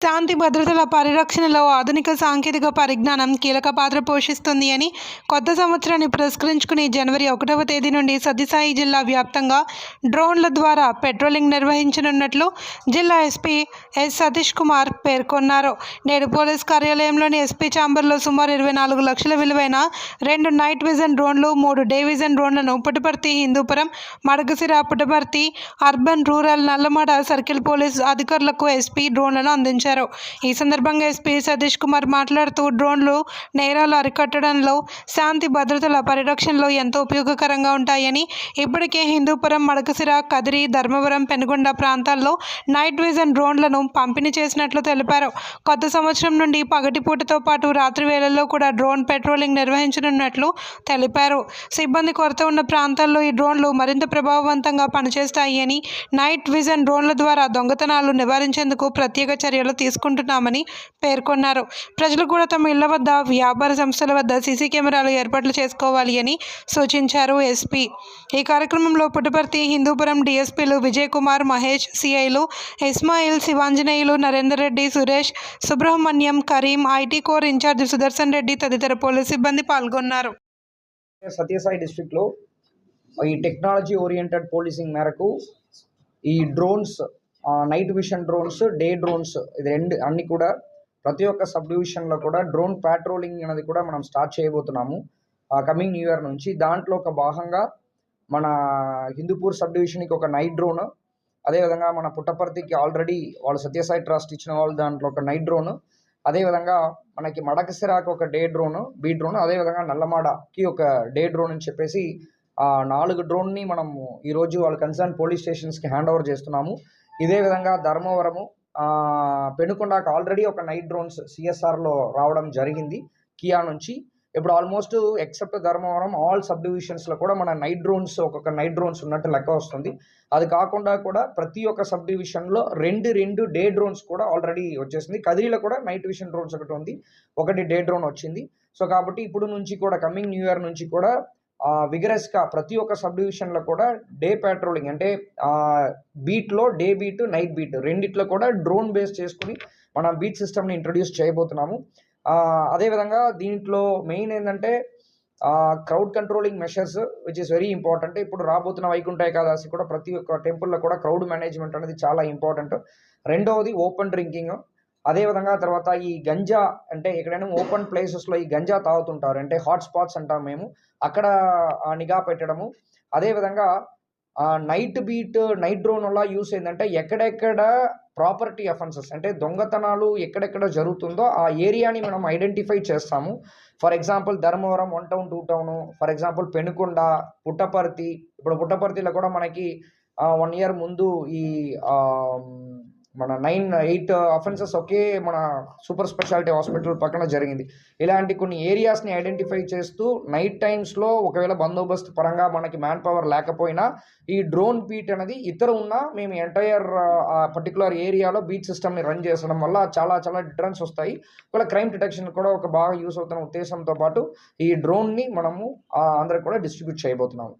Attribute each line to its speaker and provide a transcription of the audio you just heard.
Speaker 1: శాంతి భద్రతల పరిరక్షణలో ఆధునిక సాంకేతిక పరిజ్ఞానం కీలక పాత్ర పోషిస్తుంది అని కొత్త సంవత్సరాన్ని పురస్కరించుకుని జనవరి ఒకటవ తేదీ నుండి సత్యసాయి జిల్లా వ్యాప్తంగా డ్రోన్ల ద్వారా పెట్రోలింగ్ నిర్వహించనున్నట్లు జిల్లా ఎస్పీ ఎస్ సతీష్ కుమార్ పేర్కొన్నారు. నేడు పోలీస్ కార్యాలయంలోని ఎస్పీ ఛాంబర్లో సుమారు ఇరవై నాలుగు లక్షల విలువైన రెండు నైట్ విజన్ డ్రోన్లు మూడు day vision డ్రోన్లను Puttaparthi Hindupuram Madakasira Puttaparthi urban rural Nallamada circle police అధికారులకు ఎస్పీ డ్రోన్లను అందించారు. ఈ సందర్భంగా ఎస్పీ సతీష్ కుమార్ మాట్లాడుతూ డ్రోన్లు నేరాలు అరికట్టడంలో శాంతి భద్రతల పరిరక్షణలో ఎంతో ఉపయోగకరంగా ఉంటాయని ఇప్పటికే హిందూపురం మడకసిర కదిరి ధర్మవరం పెనుగొండ ప్రాంతాల్లో నైట్ విజన్ డ్రోన్లను పంపిణీ చేసినట్లు తెలిపారు. కొత్త సంవత్సరం నుండి పగటిపూటతో పాటు రాత్రి వేళల్లో కూడా డ్రోన్ పెట్రోలింగ్ నిర్వహించనున్నట్లు తెలిపారు. సిబ్బంది కొరత ఉన్న ప్రాంతాల్లో ఈ డ్రోన్లు మరింత ప్రభావవంతంగా పనిచేస్తాయి అని నైట్ విజన్ డ్రోన్ల ద్వారా దొంగతనాలు నివారించేందుకు ప్రత్యేక చర్యలు తీసుకుంటున్నామని పేర్కొన్నారు. ప్రజలు కూడా తమ ఇళ్ళ వద్ద వ్యాపార సంస్థల వద్ద సీసీ కెమెరాలు ఏర్పాట్లు చేసుకోవాలి అని సూచించారు ఎస్పీ. ఈ కార్యక్రమంలో పుట్టపర్తి హిందూపురం డీఎస్పీలు Vijay Kumar Mahesh సిఐలు Ismail Sivanjaneyulu Narender Reddy Suresh Subrahmanyam Kareem IT core in charge Sudarshan Reddy తదితర పోలీస్ సిబ్బంది పాల్గొన్నారు.
Speaker 2: సత్యసాయి డిస్టిక్లో ఈ టెక్నాలజీ ఓరియంటెడ్ పోలీసింగ్ మేరకు ఈ drones night vision drones day drones ఇది రెండు అన్ని కూడా ప్రతి ఒక్క సబ్ డివిజన్లో కూడా డ్రోన్ ప్యాట్రోలింగ్ అనేది కూడా మనం స్టార్ట్ చేయబోతున్నాము. కమింగ్ న్యూ ఇయర్ నుంచి. దాంట్లో ఒక భాగంగా మన హిందూపూర్ సబ్ డివిజన్కి ఒక నైట్ డ్రోన్ అదేవిధంగా మన పుట్టపర్తికి ఆల్రెడీ వాళ్ళు సత్యసాయి ట్రస్ట్ ఇచ్చిన వాళ్ళు దాంట్లో ఒక నైట్ డ్రోన్ అదేవిధంగా మనకి మడకసిరాకు ఒక డే డ్రోన్ బీ డ్రోన్ అదేవిధంగా నల్లమాడకి ఒక డే డ్రోన్ అని చెప్పేసి ఆ నాలుగు డ్రోన్ని మనము ఈరోజు వాళ్ళ కన్సర్న్ పోలీస్ స్టేషన్స్కి హ్యాండ్ ఓవర్ చేస్తున్నాము. ఇదే విధంగా ధర్మవరము పెనుకొండకు ఆల్రెడీ ఒక నైట్ డ్రోన్స్ సిఎస్ఆర్లో రావడం జరిగింది కియా నుంచి. ఇప్పుడు almost except Dharmavaram all sub డివిజన్స్లో కూడా మన నైట్ డ్రోన్స్ ఒక్కొక్క నైట్ డ్రోన్స్ ఉన్నట్టు లెక్క వస్తుంది. అది కాకుండా కూడా ప్రతి ఒక్క సబ్ డివిజన్లో రెండు రెండు డే డ్రోన్స్ కూడా ఆల్రెడీ వచ్చేసింది. కదిరిలో కూడా నైట్ విషన్ డ్రోన్స్ ఒకటి ఉంది ఒకటి డే డ్రోన్ వచ్చింది. సో కాబట్టి ఇప్పుడు నుంచి కూడా కమింగ్ న్యూ ఇయర్ నుంచి కూడా విగరస్గా ప్రతి ఒక్క సబ్ డివిజన్లో కూడా డే పెట్రోలింగ్ అంటే బీట్లో డే బీట్ నైట్ బీట్ రెండిట్లో కూడా డ్రోన్ బేస్ చేసుకుని మనం బీట్ సిస్టమ్ని ఇంట్రడ్యూస్ చేయబోతున్నాము. అదేవిధంగా దీంట్లో మెయిన్ ఏంటంటే crowd controlling measures which is very important ఇప్పుడు రాబోతున్న వైకుంఠ ఏకాదశి కూడా ప్రతి ఒక్క టెంపుల్లో కూడా క్రౌడ్ మేనేజ్మెంట్ అనేది చాలా ఇంపార్టెంట్ రెండవది ఓపెన్ డ్రింకింగ్ అదేవిధంగా తర్వాత ఈ గంజా అంటే ఎక్కడైనా ఓపెన్ ప్లేసెస్లో ఈ గంజా తాగుతుంటారు. అంటే హాట్ స్పాట్స్ అంటాం మేము. అక్కడ నిఘా పెట్టడము. అదేవిధంగా నైట్ బీట్ నైట్ డ్రోన్ వల్ల యూస్ ఏంటంటే ఎక్కడెక్కడ ప్రాపర్టీ అఫెన్సెస్ అంటే దొంగతనాలు ఎక్కడెక్కడ జరుగుతుందో ఆ ఏరియాని మనం ఐడెంటిఫై చేస్తాము. For example Dharmavaram one town two town. For example Penukonda Puttaparthi. ఇప్పుడు పుట్టపర్తిలో కూడా మనకి వన్ ఇయర్ ముందు ఈ మన నైన్ ఎయిట్ అఫెన్సెస్ ఒకే మన సూపర్ స్పెషాలిటీ హాస్పిటల్ పక్కన జరిగింది. ఇలాంటి కొన్ని ఏరియాస్ని ఐడెంటిఫై చేస్తూ నైట్ టైమ్స్లో ఒకవేళ బందోబస్తు పరంగా మనకి మ్యాన్ పవర్ లేకపోయినా ఈ డ్రోన్ బీట్ అనేది ఇతర ఉన్న మేము ఎంటైర్ ఆ పర్టికులర్ ఏరియాలో బీట్ సిస్టమ్ని రన్ చేసడం వల్ల చాలా చాలా డిఫరెన్స్ వస్తాయి. ఒకవేళ క్రైమ్ డిటెక్షన్ కూడా ఒక బాగా యూస్ అవుతున్న ఉద్దేశంతో పాటు ఈ డ్రోన్ని మనము అందరికి కూడా డిస్ట్రిబ్యూట్ చేయబోతున్నాము.